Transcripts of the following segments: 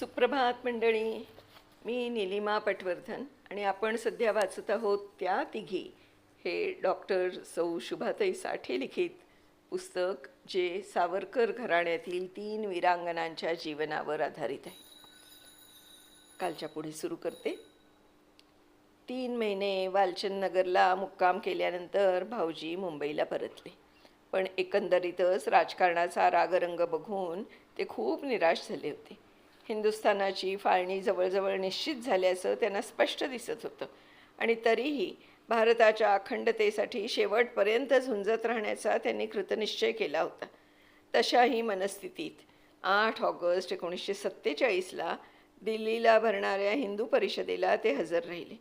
सुप्रभात मंडळी. मी निलिमा पटवर्धन आणि आपण सध्या वाचत आहोत त्या तिघी. हे डॉक्टर सौ शुभाताई साठे लिखित पुस्तक जे सावरकर घराण्यातील तीन वीरांगणांच्या जीवनावर आधारित आहे. कालच्या पुढे सुरू करते. तीन महिने वालचंद नगरला मुक्काम केल्यानंतर भाऊजी मुंबईला परतले. पण एकंदरीतच राजकारणाचा रागरंग बघून ते खूप निराश झाले होते. हिंदुस्थानाची फाळणी जवळजवळ निश्चित झाल्याचं त्यांना स्पष्ट दिसत होतं. आणि तरीही भारताच्या अखंडतेसाठी शेवटपर्यंत झुंजत राहण्याचा त्यांनी कृतनिश्चय केला होता. तशाही मनस्थितीत आठ ऑगस्ट एकोणीसशे सत्तेचाळीसला दिल्लीला भरणाऱ्या हिंदू परिषदेला ते हजर राहिले.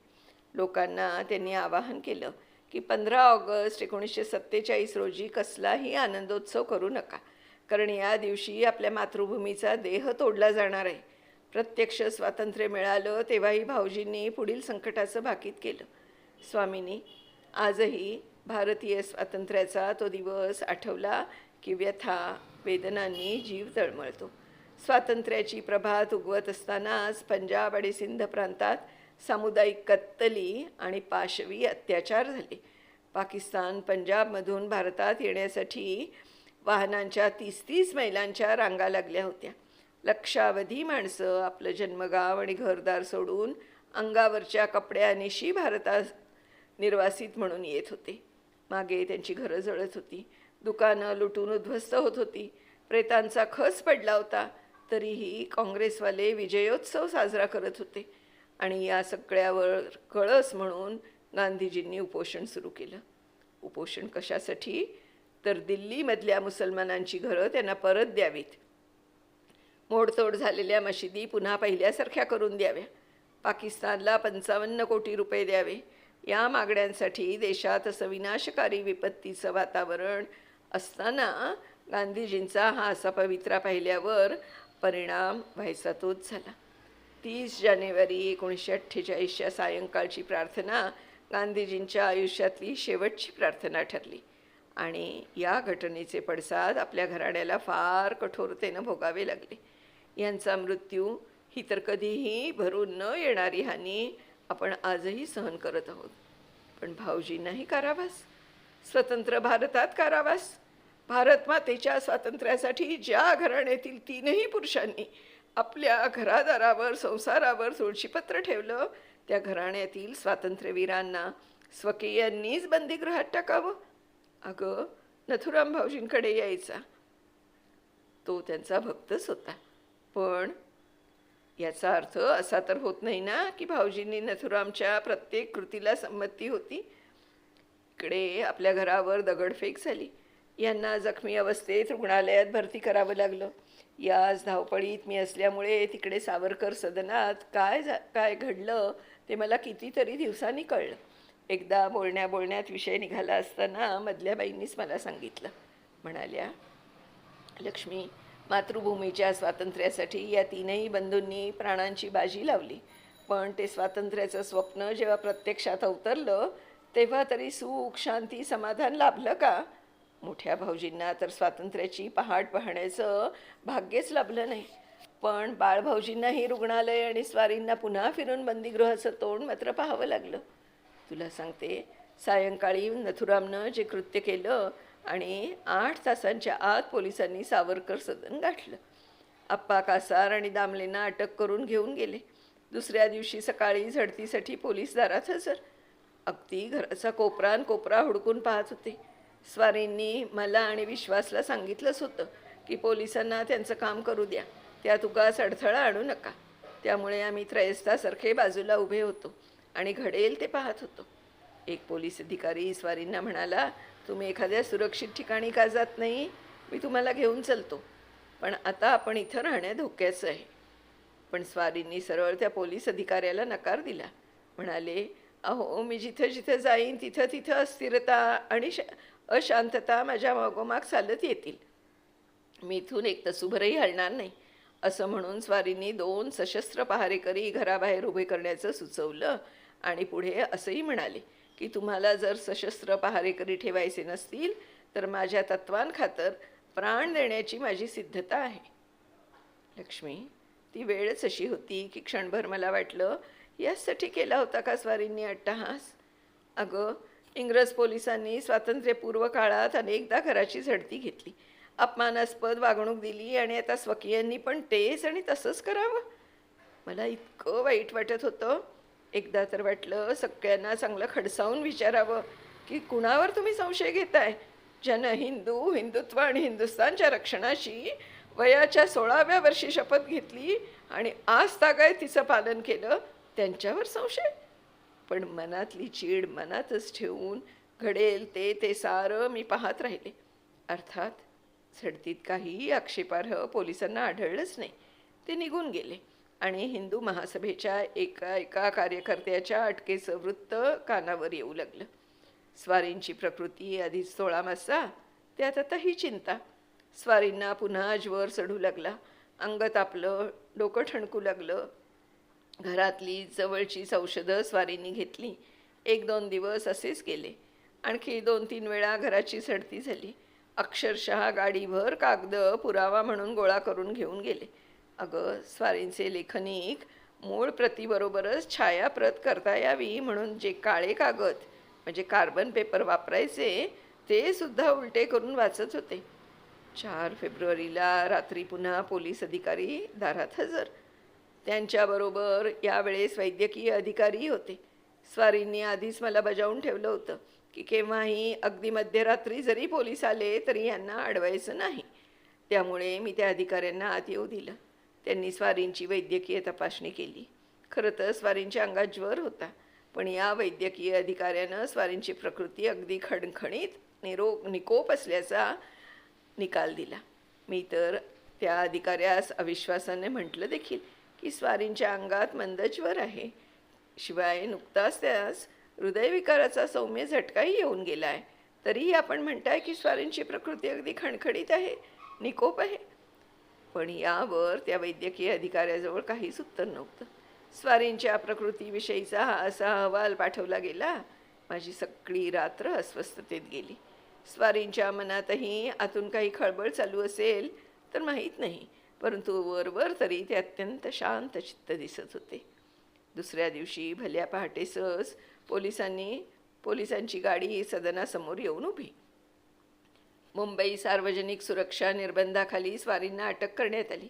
लोकांना त्यांनी आवाहन केलं की पंधरा ऑगस्ट एकोणीसशे सत्तेचाळीस रोजी कसलाही आनंदोत्सव करू नका कारण या दिवशी आपल्या मातृभूमीचा देह तोडला जाणार आहे. प्रत्यक्ष स्वातंत्र्य मिळालं तेव्हाही भाऊजींनी पुढील संकटाचं भाकीत केलं. स्वामींनी आजही भारतीय स्वातंत्र्याचा तो दिवस आठवला की व्यथा वेदनांनी जीव तळमळतो. स्वातंत्र्याची प्रभात उगवत असतानाच पंजाब आणि सिंध प्रांतात सामुदायिक कत्तली आणि पाशवी अत्याचार झाले. पाकिस्तान पंजाबमधून भारतात येण्यासाठी वाहनांच्या तीस तीस मैलांच्या रांगा लागल्या होत्या. लक्षावधी माणसं आपलं जन्मगाव आणि घरदार सोडून अंगावरच्या कपड्यानिशी भारतात निर्वासित म्हणून येत होते. मागे त्यांची घरं जळत होती. दुकानं लुटून उद्ध्वस्त होत होती. प्रेतांचा खस पडला होता. तरीही काँग्रेसवाले विजयोत्सव साजरा करत होते. आणि या सगळ्यावर कळस म्हणून गांधीजींनी उपोषण सुरू केलं. उपोषण कशासाठी? तर दिल्लीमधल्या मुसलमानांची घरं त्यांना परत द्यावीत. मोडतोड झालेल्या मशिदी पुन्हा पहिल्यासारख्या करून द्याव्या. पाकिस्तानला पंचावन्न कोटी रुपये द्यावे. या मागण्यांसाठी देशात असं विनाशकारी विपत्तीचं वातावरण असताना गांधीजींचा हा असा पवित्रा पाहिल्यावर परिणाम व्हायचा तोच झाला. तीस जानेवारी एकोणीसशे अठ्ठेचाळीसच्या सायंकाळची प्रार्थना गांधीजींच्या आयुष्यातली शेवटची प्रार्थना ठरली. आणि या घटनेचे पडसाद आपल्या घराण्याला फार कठोरतेनं भोगावे लागले. यांचा मृत्यू ही तर कधीही भरून न येणारी हानी आपण आजही सहन करत आहोत. पण भाऊजींनाही कारावास? स्वतंत्र भारतात कारावास? भारत मातेच्या स्वातंत्र्यासाठी ज्या घराण्यातील तीनही पुरुषांनी आपल्या घरादारावर संसारावर तुळशीपत्र ठेवलं त्या घराण्यातील स्वातंत्र्यवीरांना स्वकीयांनीच बंदीगृहात टाकावं? अगं नथुराम भाऊजींकडे यायचा. तो त्यांचा भक्तच होता पण याचा अर्थ असा तर होत नाही ना की भाऊजींनी नथुरामच्या प्रत्येक कृतीला संमती होती? इकडे आपल्या घरावर दगडफेक झाली. यांना जखमी अवस्थेत रुग्णालयात भरती करावं लागलं. याच धावपळीत मी असल्यामुळे तिकडे सावरकर सदनात काय झा काय घडलं ते मला कितीतरी दिवसांनी कळलं. एकदा बोलण्या बोलण्यात विषय निघाला असताना मधल्या बाईंनीच मला सांगितलं. म्हणाल्या लक्ष्मी मातृभूमीच्या स्वातंत्र्यासाठी या तीनही बंधूंनी प्राणांची बाजी लावली. पण ते स्वातंत्र्याचं स्वप्न जेव्हा प्रत्यक्षात अवतरलं तेव्हा तरी सुख शांती समाधान लाभलं का? मोठ्या भाऊजींना तर स्वातंत्र्याची पहाट पाहण्याचं भाग्यच लाभलं नाही. पण बाळभाऊजींनाही रुग्णालय आणि स्वारींना पुन्हा फिरून बंदीगृहाचं तोंड मात्र पाहावं लागलं. तुला सांगते सायंकाळी नथुरामनं जे कृत्य केलं आणि आठ तासांच्या आत पोलिसांनी सावरकर सदन गाठलं. आप्पा कासार आणि दामलेंना अटक करून घेऊन गेले. दुसऱ्या दिवशी सकाळी झडतीसाठी पोलीस दारात हजर. अगदी घराचा कोपरान कोपरा हुडकून पाहत होते. स्वारींनी मला आणि विश्वासला सांगितलंच होतं की पोलिसांना त्यांचं काम करू द्या. त्यात उगाच अडथळा आणू नका. त्यामुळे आम्ही त्रयस्तासारखे बाजूला उभे होतो आणि घडेल ते पाहत होतो. एक पोलीस अधिकारी स्वारींना म्हणाला तुम्ही एखाद्या सुरक्षित ठिकाणी का जात नाही मी तुम्हाला घेऊन चलतो. पण आता आपण इथं राहणे धोक्याचं आहे. पण स्वारींनी सरळ त्या पोलीस अधिकाऱ्याला नकार दिला. म्हणाले अहो मी जिथं जिथं जाईन तिथं तिथं अस्थिरता आणि श अशांतता माझ्या मागोमाग चालत येतील. मी इथून एक तसूभरही हलणार नाही. असं म्हणून स्वारींनी दोन सशस्त्र पहारेकरी घराबाहेर उभे करण्याचं सुचवलं आणि पुढे असंही म्हणाले की तुम्हाला जर सशस्त्र पहारेकरी ठेवायचे नसतील तर माझ्या तत्वांखातर प्राण देण्याची माझी सिद्धता आहे. लक्ष्मी ती वेळच अशी होती की क्षणभर मला वाटलं यासाठी केला होता का स्वारींनी अट्टहास? अगं इंग्रज पोलिसांनी स्वातंत्र्यपूर्व काळात अनेकदा घराची झडती घेतली. अपमानास्पद वागणूक दिली आणि आता स्वकीयांनी पण तेच आणि तसंच करावं. मला इतकं वाईट वाटत होतं एकदा तर वाटलं सगळ्यांना चांगलं खडसावून विचारावं की कुणावर तुम्ही संशय घेताय? ज्यानं हिंदू हिंदुत्व आणि हिंदुस्थानच्या रक्षणाशी वयाच्या सोळाव्या वर्षी शपथ घेतली आणि आज तागाय तिचं पालन केलं त्यांच्यावर संशय? पण मनातली चीड मनातच ठेवून घडेल ते ते सारं मी पाहत राहिले. अर्थात झडतीत काही आक्षेपार्ह पोलिसांना आढळलंच नाही. ते निघून गेले. आणि हिंदू महासभेच्या एका एका कार्यकर्त्याच्या अटकेचं वृत्त कानावर येऊ लागलं. स्वारींची प्रकृती आधीच सोळा मासा त्यात आता ही चिंता. स्वारींना पुन्हा ज्वर चढू लागला. अंग तापलं डोकं ठणकू लागलं. घरातली जवळचीच औषधं स्वारींनी घेतली. एक दोन दिवस असेच गेले. आणखी दोन तीन वेळा घराची सडती झाली. अक्षरशः गाडीभर कागद पुरावा म्हणून गोळा करून घेऊन गेले. अगं स्वारींचे लेखनिक मूळ प्रतीबरोबरच छायाप्रत करता यावी म्हणून जे काळे कागद म्हणजे कार्बन पेपर वापरायचे ते सुद्धा उलटे करून वाचत होते. चार फेब्रुवारीला रात्री पुन्हा पोलीस अधिकारी दारात हजर. त्यांच्याबरोबर यावेळेस वैद्यकीय अधिकारीही होते. स्वारींनी आधीच मला बजावून ठेवलं होतं की केव्हाही अगदी मध्यरात्री जरी पोलीस आले तरी यांना अडवायचं नाही. त्यामुळे मी त्या अधिकाऱ्यांना आत येऊ दिलं. त्यांनी स्वारींची वैद्यकीय तपासणी केली. खरं तर स्वारींच्या अंगात ज्वर होता पण या वैद्यकीय अधिकाऱ्यानं स्वारींची प्रकृती अगदी खणखणीत निरोग निकोप असल्याचा निकाल दिला. मी तर त्या अधिकाऱ्यास अविश्वासाने म्हटलं देखील की स्वारींच्या अंगात मंदज्वर आहे. शिवाय नुकताच त्यास हृदयविकाराचा सौम्य झटकाही येऊन गेला आहे तरीही आपण म्हणताय की स्वारींची प्रकृती अगदी खणखणीत आहे निकोप आहे. पण यावर त्या वैद्यकीय अधिकाऱ्याजवळ काहीच उत्तर नव्हतं. स्वारींच्या प्रकृतीविषयीचा हा असा अहवाल पाठवला गेला माझी सगळी रात्र अस्वस्थतेत गेली. स्वारींच्या मनातही आतून काही खळबळ चालू असेल तर माहीत नाही परंतु वरवर तरी ते अत्यंत शांत चित्त दिसत होते. दुसऱ्या दिवशी भल्या पहाटेसच पोलिसांनी पोलिसांची गाडी सदनासमोर येऊन उभी. मुंबई सार्वजनिक सुरक्षा निर्बंधाखाली स्वारींना अटक करण्यात आली.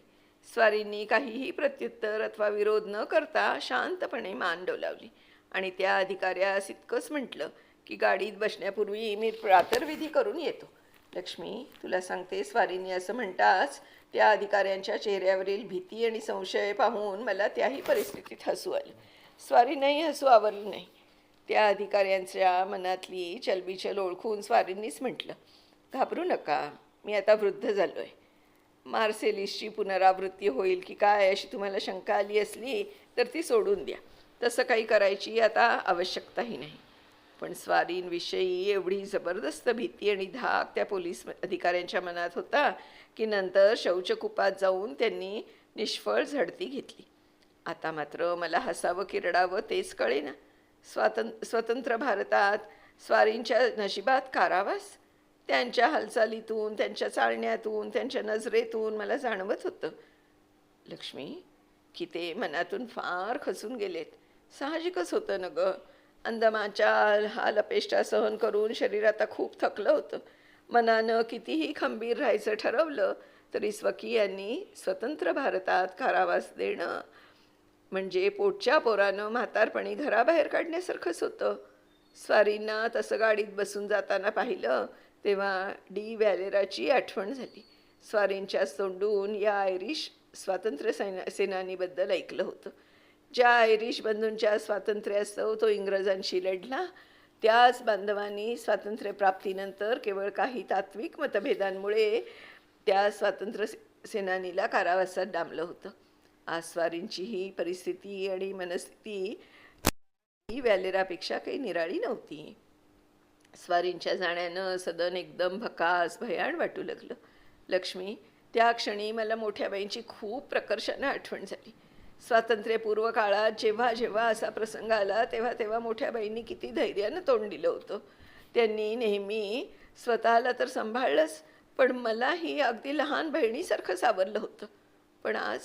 स्वारींनी काहीही प्रत्युत्तर अथवा विरोध न करता शांतपणे मान डोलावली. आणि त्या अधिकाऱ्यास इतकंच म्हटलं की गाडीत बसण्यापूर्वी मी प्रातर्विधी करून येतो. लक्ष्मी तुला सांगते स्वारींनी असं म्हणताच त्या अधिकाऱ्यांच्या चेहऱ्यावरील भीती आणि संशय पाहून मला त्याही परिस्थितीत हसू आलं. स्वारींनाही हसू आवरलं नाही. त्या अधिकाऱ्यांच्या मनातली चलबिचल ओळखून स्वारींनीच म्हटलं घाबरू नका. मी आता वृद्ध झालो आहे मार्सेलिसची पुनरावृत्ती होईल की काय अशी तुम्हाला शंका आली असली तर ती सोडून द्या. तसं काही करायची आता आवश्यकताही नाही. पण स्वारींविषयी एवढी जबरदस्त भीती आणि धाक त्या पोलीस अधिकाऱ्यांच्या मनात होता की नंतर शौचकुपात जाऊन त्यांनी निष्फळ झडती घेतली. आता मात्र मला हसावं की रडावं तेच कळेना. स्वातं स्वतंत्र भारतात स्वारींच्या नशिबात कारावास? त्यांच्या हालचालीतून त्यांच्या चालण्यातून त्यांच्या नजरेतून मला जाणवत होतं. लक्ष्मी की ते मनातून फार खचून गेलेत. साहजिकच होतं न गं. अंदमाच्या हा लपेष्टा सहन करून शरीर आता खूप थकलं होतं. मनानं कितीही खंबीर राहायचं ठरवलं तरी स्वकीयांनी स्वतंत्र भारतात कारावास देणं म्हणजे पोटच्या पोरानं म्हातारपणी घराबाहेर काढण्यासारखंच होतं. स्वारींना तसं गाडीत बसून जाताना पाहिलं तेव्हा डी व्हॅलेराची आठवण झाली. स्वारींच्या तोंडून या आयरिश स्वातंत्र्य सैना सेनानीबद्दल ऐकलं होतं. ज्या आयरिश बंधूंच्या स्वातंत्र्यास्तव तो इंग्रजांशी लढला त्याच बांधवांनी स्वातंत्र्यप्राप्तीनंतर केवळ काही तात्विक मतभेदांमुळे त्या स्वातंत्र्य सेनानीला कारावासात डांबलं होतं. आज स्वारींची ही परिस्थिती आणि मनस्थिती ही व्हॅलेरापेक्षा काही निराळी नव्हती. स्वारींच्या जाण्यानं सदन एकदम भकास भयाण वाटू लागलं. लक्ष्मी त्या क्षणी मला मोठ्या बाईंची खूप प्रकर्षानं आठवण झाली. स्वातंत्र्यपूर्व काळात जेव्हा जेव्हा असा प्रसंग आला तेव्हा तेव्हा मोठ्या बाईंनी किती धैर्यानं तोंड दिलं होतं. त्यांनी नेहमी स्वतःला तर सांभाळलंच पण मलाही अगदी लहान बहिणीसारखं सावरलं होतं. पण आज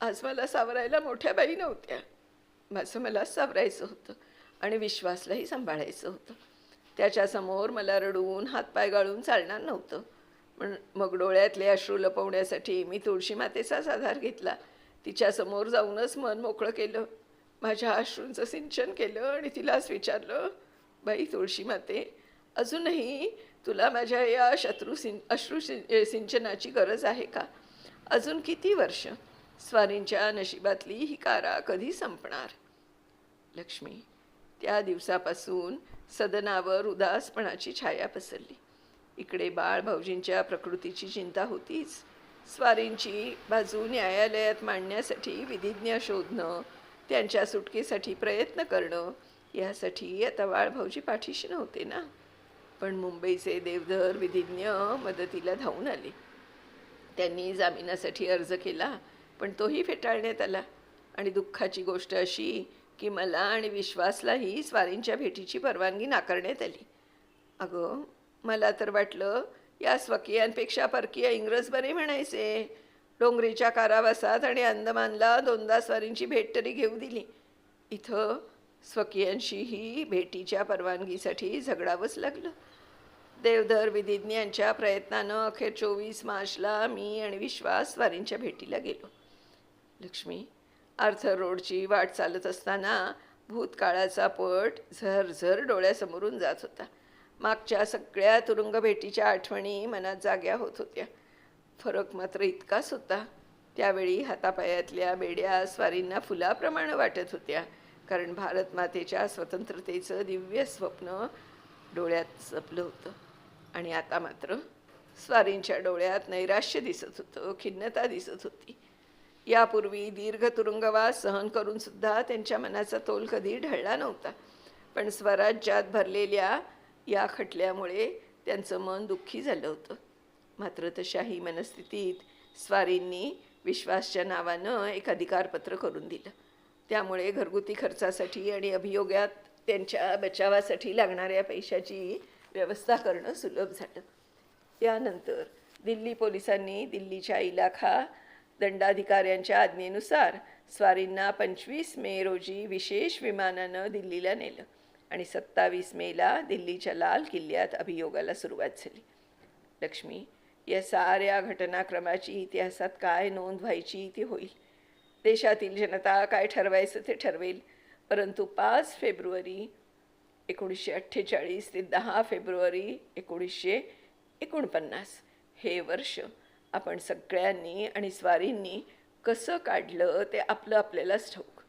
आज मला सावरायला मोठ्या बाई नव्हत्या. माझं मला सावरायचं होतं आणि विश्वासलाही सांभाळायचं होतं. त्याच्यासमोर मला रडून हातपाय गाळून चालणार नव्हतं. पण मग डोळ्यातले अश्रू लपवण्यासाठी मी तुळशी मातेचाच आधार घेतला. तिच्यासमोर जाऊनच मन मोकळं केलं. माझ्या अश्रूंचं सिंचन केलं आणि तिलाच विचारलं बाई तुळशी माते अजूनही तुला माझ्या या शत्रू सिं अश्रू सिंचनाची गरज आहे का? अजून किती वर्ष? स्वारींच्या नशिबातली ही कारा कधी संपणार? लक्ष्मी त्या दिवसापासून सदनावर उदासपणाची छाया पसरली. इकडे बाळ भाऊजींच्या प्रकृतीची चिंता होतीच. स्वारींची बाजू न्यायालयात मांडण्यासाठी विधिज्ञ शोधणं त्यांच्या सुटकेसाठी प्रयत्न करणं यासाठी आता बाळभाऊजी पाठीशी नव्हते ना? पण मुंबईचे देवधर विधिज्ञ मदतीला धावून आले. त्यांनी जामिनासाठी अर्ज केला पण तोही फेटाळण्यात आला. आणि दुःखाची गोष्ट अशी की मला आणि विश्वासलाही स्वारींच्या भेटीची परवानगी नाकारण्यात आली. अगं मला तर वाटलं या स्वकीयांपेक्षा परकीय इंग्रज बरे म्हणायचे. डोंगरीच्या कारावासात आणि अंदमानला दोनदा स्वारींची भेट तरी घेऊ दिली. इथं स्वकीयांशीही भेटीच्या परवानगीसाठी झगडावंच लागलं. देवधर विधिज्ञांच्या प्रयत्नानं अखेर चोवीस मार्चला मी आणि विश्वास स्वारींच्या भेटीला गेलो. लक्ष्मी आर्थर रोडची वाट चालत असताना भूतकाळाचा पट झरझर डोळ्यासमोरून जात होता. मागच्या सगळ्या तुरुंग भेटीच्या आठवणी मनात जाग्या होत होत्या. फरक मात्र इतकाच होता. त्यावेळी हातापायातल्या बेड्या स्वारींना फुलाप्रमाणे वाटत होत्या कारण भारत मातेच्या स्वतंत्रतेचं दिव्य स्वप्न डोळ्यात जपलं होतं. आणि आता मात्र स्वारींच्या डोळ्यात नैराश्य दिसत होतं खिन्नता दिसत होती. यापूर्वी दीर्घ तुरुंगवास सहन करून सुद्धा त्यांच्या मनाचा तोल कधी ढळला नव्हता. पण स्वराज्यात भरलेल्या या खटल्यामुळे त्यांचं मन दुःखी झालं होतं. मात्र तशाही मनस्थितीत स्वारींनी विश्वासच्या नावानं एक अधिकारपत्र करून दिलं. त्यामुळे घरगुती खर्चासाठी आणि अभियोगात त्यांच्या बचावासाठी लागणाऱ्या पैशाची व्यवस्था करणं सुलभ झालं. यानंतर दिल्ली पोलिसांनी दिल्लीच्या इलाखा दंडाधिकाऱ्यांच्या आज्ञेनुसार स्वारींना पंचवीस मे रोजी विशेष विमानानं दिल्लीला नेलं आणि सत्तावीस मेला दिल्लीच्या लाल किल्ल्यात अभियोगाला सुरुवात झाली. लक्ष्मी या साऱ्या घटनाक्रमाची इतिहासात काय नोंद व्हायची ती होईल? देशातील जनता काय ठरवायचं ते ठरवेल? परंतु पाच फेब्रुवारी एकोणीसशे अठ्ठेचाळीस ते दहा फेब्रुवारी एकोणीसशे एकोणपन्नास हे वर्ष आपण सगळ्यांनी आणि स्वारींनी कसं काढलं ते आपलं आपल्यालाच ठाऊक.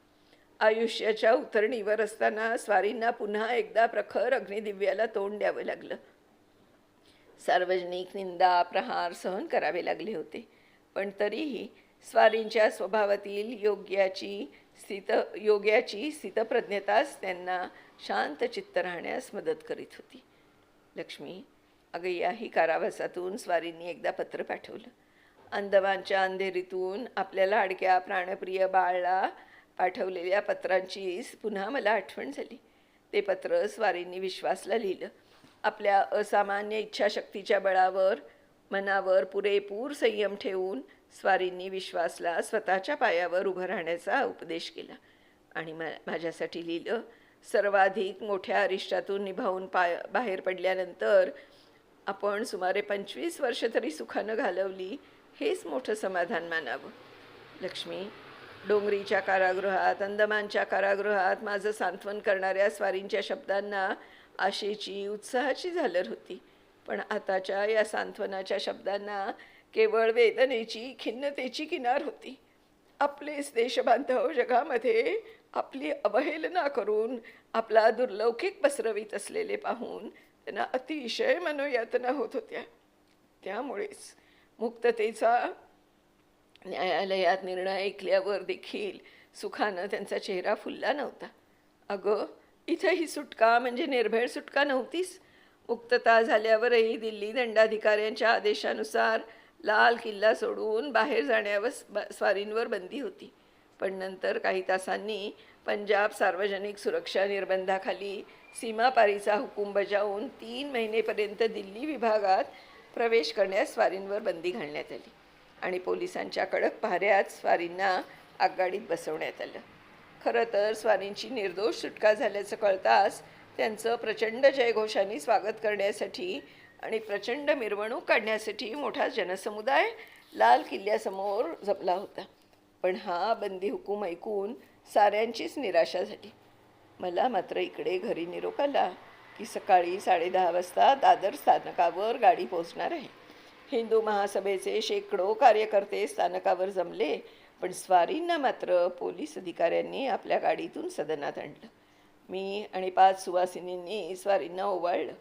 आयुष्याच्या उतरणीवर असताना स्वारींना पुन्हा एकदा प्रखर अग्निदिव्याला तोंड द्यावं लागलं. सार्वजनिक निंदा प्रहार सहन करावे लागले होते पण तरीही स्वारींच्या स्वभावातील योग्याची स्थित योग्याची स्थितप्रज्ञताच त्यांना शांत चित्त राहण्यास मदत करीत होती. लक्ष्मी अगं याही कारावासातून स्वारींनी एकदा पत्र पाठवलं. अंदमानच्या अंधेरीतून आपल्याला अडक्या प्राणप्रिय बाळला पाठवलेल्या पत्रांची पुन्हा मला आठवण झाली. ते पत्र स्वारींनी विश्वासला लिहिलं. आपल्या असामान्य इच्छाशक्तीच्या बळावर मनावर पुरेपूर संयम ठेवून स्वारींनी विश्वासला स्वतःच्या पायावर उभं राहण्याचा उपदेश केला आणि मा माझ्यासाठी लिहिलं सर्वाधिक मोठ्या अरिष्टातून निभावून पाय बाहेर पडल्यानंतर आपण सुमारे पंचवीस वर्ष तरी सुखानं घालवली हेच मोठं समाधान मानावं. लक्ष्मी डोंगरीच्या कारागृहात अंदमानच्या कारागृहात माझं सांत्वन करणाऱ्या स्वारींच्या शब्दांना आशेची उत्साहाची झालर होती. पण आताच्या या सांत्वनाच्या शब्दांना केवळ वेदनेची खिन्नतेची किनार होती. आपलेच देशबांधव जगामध्ये आपली अवहेलना करून आपला दुर्लौकिक पसरवीत असलेले पाहून त्यांना अतिशय मनोयातना होत होत्या. त्यामुळेच मुक्ततेचा न्यायालयात निर्णय ऐकल्यावर देखील सुखानं त्यांचा चेहरा फुलला नव्हता. अगं इथं ही सुटका म्हणजे निर्भेळ सुटका नव्हतीच. मुक्तता झाल्यावरही दिल्ली दंडाधिकाऱ्यांच्या आदेशानुसार लाल किल्ला सोडून बाहेर जाण्यावर स्वारींवर बंदी होती. पण नंतर काही तासांनी पंजाब सार्वजनिक सुरक्षा निर्बंधाखाली सीमापारीचा हुकूम बजावून तीन महिनेपर्यंत दिल्ली विभागात प्रवेश करण्यास स्वारींवर बंदी घालण्यात आली आणि पोलिसांच्या कडक पहाऱ्यात स्वारींना आगगाडीत बसवण्यात आलं. खरं तर स्वारींची निर्दोष सुटका झाल्याचं कळताच त्यांचं प्रचंड जयघोषाने स्वागत करण्यासाठी आणि प्रचंड मिरवणूक काढण्यासाठी मोठा जनसमुदाय लाल किल्ल्यासमोर जपला होता. पण हा बंदी हुकूम ऐकून साऱ्यांचीच निराशा झाली मला मात्र इकडे घरी निरोप आला की सकाळी साडेदहा वाजता दादर स्थानकावर गाडी पोहोचणार आहे. हिंदू महासभेचे शेकडो कार्यकर्ते स्थानकावर जमले पण स्वारींना मात्र पोलीस अधिकाऱ्यांनी आपल्या गाडीतून सदनात आणलं. मी आणि पाच सुवासिनींनी स्वारींना ओवाळलं.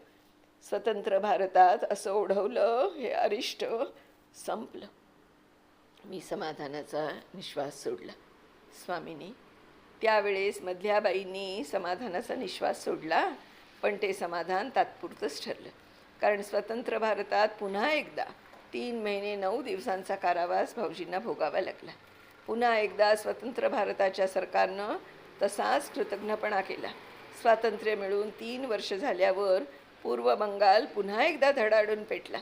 स्वतंत्र भारतात असं ओढवलं हे अरिष्ट संपलं. मी समाधानाचा निश्वास सोडला. स्वामीनी त्यावेळेस मधल्या बाईंनी समाधानाचा निश्वास सोडला पण ते समाधान तात्पुरतंच ठरलं. कारण स्वतंत्र भारतात पुन्हा एकदा तीन महिने नऊ दिवसांचा कारावास भाऊजींना भोगावा लागला. पुन्हा एकदा स्वतंत्र भारताच्या सरकारनं तसाच कृतज्ञपणा केला. स्वातंत्र्य मिळून तीन वर्ष झाल्यावर पूर्व बंगाल पुन्हा एकदा धडाडून पेटला.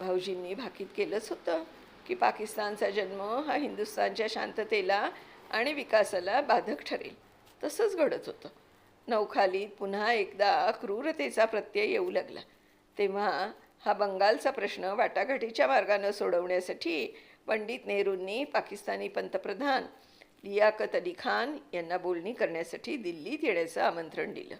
भाऊजींनी भाकीत केलंच होतं की पाकिस्तानचा जन्म हा हिंदुस्थानच्या शांततेला आणि विकासाला बाधक ठरेल. तसंच घडत होतं. नौखालीत पुन्हा एकदा क्रूरतेचा प्रत्यय येऊ लागला. तेव्हा हा बंगालचा प्रश्न वाटाघाटीच्या मार्गानं सोडवण्यासाठी पंडित नेहरूंनी पाकिस्तानी पंतप्रधान लियाकत अली खान यांना बोलणी करण्यासाठी दिल्लीत येण्याचं आमंत्रण दिलं.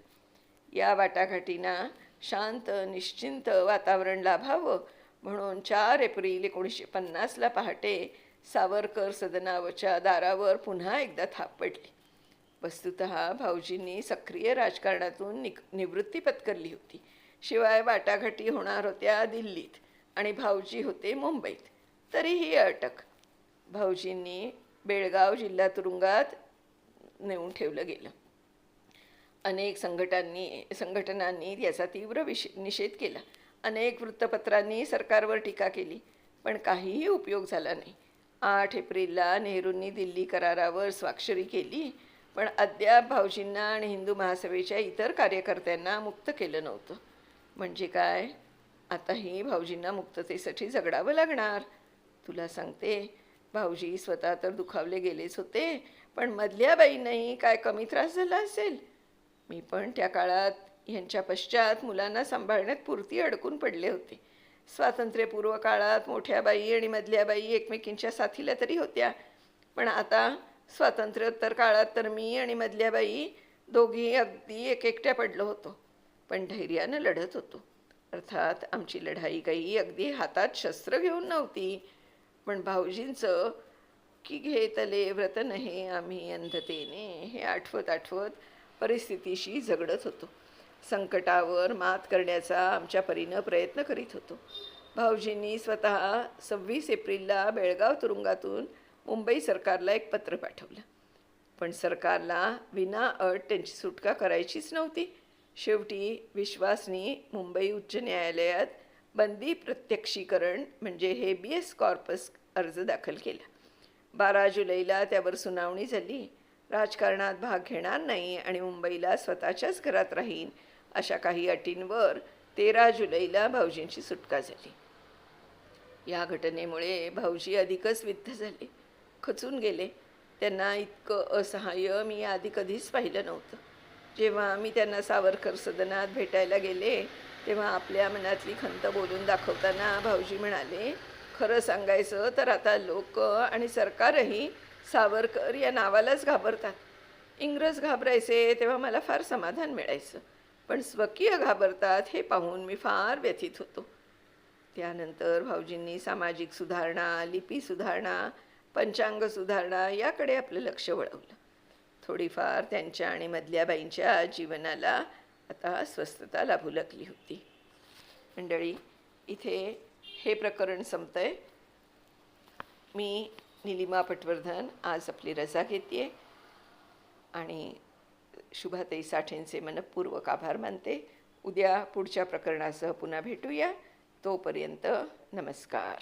या वाटाघाटींना शांत निश्चिंत वातावरण लाभावं म्हणून चार एप्रिल एकोणीसशे पन्नासला पहाटे सावरकर सदनावरच्या दारावर पुन्हा एकदा थाप पडली. वस्तुत भाऊजींनी सक्रिय राजकारणातून निक निवृत्ती पत्करली होती. शिवाय वाटाघाटी होणार होत्या दिल्लीत आणि भाऊजी होते मुंबईत. तरीही अटक. भाऊजींनी बेळगाव जिल्हा तुरुंगात नेऊन ठेवलं गेलं. अनेक संघटांनी संघटनांनी याचा तीव्र विष निषेध केला. अनेक वृत्तपत्रांनी सरकारवर टीका केली पण काहीही उपयोग झाला नाही. आठ एप्रिलला नेहरूंनी दिल्ली करारावर स्वाक्षरी केली पण अद्याप भाऊजींना आणि हिंदू महासभेच्या इतर कार्यकर्त्यांना मुक्त केलं नव्हतं. म्हणजे काय? आताही भाऊजींना मुक्ततेसाठी झगडावं लागणार. तुला सांगते भाऊजी स्वतः तर दुखावले गेलेच होते पण मधल्या बाईंनाही काय कमी त्रास झाला असेल? मी पण त्या काळात यांच्या पश्चात मुलांना सांभाळण्यात पुरती अडकून पडले होते. स्वातंत्र्यपूर्व काळात मोठ्या बाई आणि मधल्या बाई एकमेकींच्या साथीला तरी होत्या. पण आता स्वातंत्र्योत्तर काळात तर मी आणि मधल्या बाई दोघी अगदी एक एकट्या पडलो होतो. पण धैर्यानं लढत होतो. अर्थात आमची लढाई काही अगदी हातात शस्त्र घेऊन नव्हती. पण भाऊजींचं की घेतले व्रत नहे आम्ही अंधतेने हे आठवत आठवत परिस्थितीशी झगडत होतो. संकटावर मात करण्याचा आमच्या परीनं प्रयत्न करीत होतो. भाऊजींनी स्वतः सव्वीस एप्रिलला बेळगाव तुरुंगातून मुंबई सरकारला एक पत्र पाठवलं. पण सरकारला विना अट त्यांची सुटका करायचीच नव्हती. शेवटी विश्वासनी मुंबई उच्च न्यायालयात बंदी प्रत्यक्षीकरण म्हणजे हेबियस कॉर्पस अर्ज दाखल केला. बारा जुलैला त्यावर सुनावणी झाली. राजकारणात भाग घेणार नाही आणि मुंबईला स्वतःच्याच घरात राहीन अशा काही अटींवर तेरा जुलैला भाऊजींची सुटका झाली. या घटनेमुळे भाऊजी अधिकच विद्ध झाले. खचून गेले. त्यांना इतकं असहाय्य मी आधी कधीच पाहिलं नव्हतं. जेव्हा मी त्यांना सावरकर सदनात भेटायला गेले तेव्हा आपल्या मनातली खंत बोलून दाखवताना भाऊजी म्हणाले खरं सांगायचं तर आता लोक आणि सरकारही सावरकर या नावालाच घाबरतात. इंग्रज घाबरायचे तेव्हा मला फार समाधान मिळायचं. पण स्वकीय घाबरतात हे पाहून मी फार व्यथित होतो. त्यानंतर भाऊजींनी सामाजिक सुधारणा लिपी सुधारणा पंचांग सुधारणा याकडे आपलं लक्ष वळवलं. थोडीफार त्यांच्या आणि मधल्या बाईंच्या जीवनाला आता स्वस्थता लाभू लागली होती. मंडळी इथे हे प्रकरण संपतंय. मी निलिमा पटवर्धन आज आपली रजा घेते आणि शुभाताई साठेंचे मनपूर्वक आभार मानते. उद्या पुढच्या प्रकरणासह पुन्हा भेटूया. तोपर्यंत नमस्कार.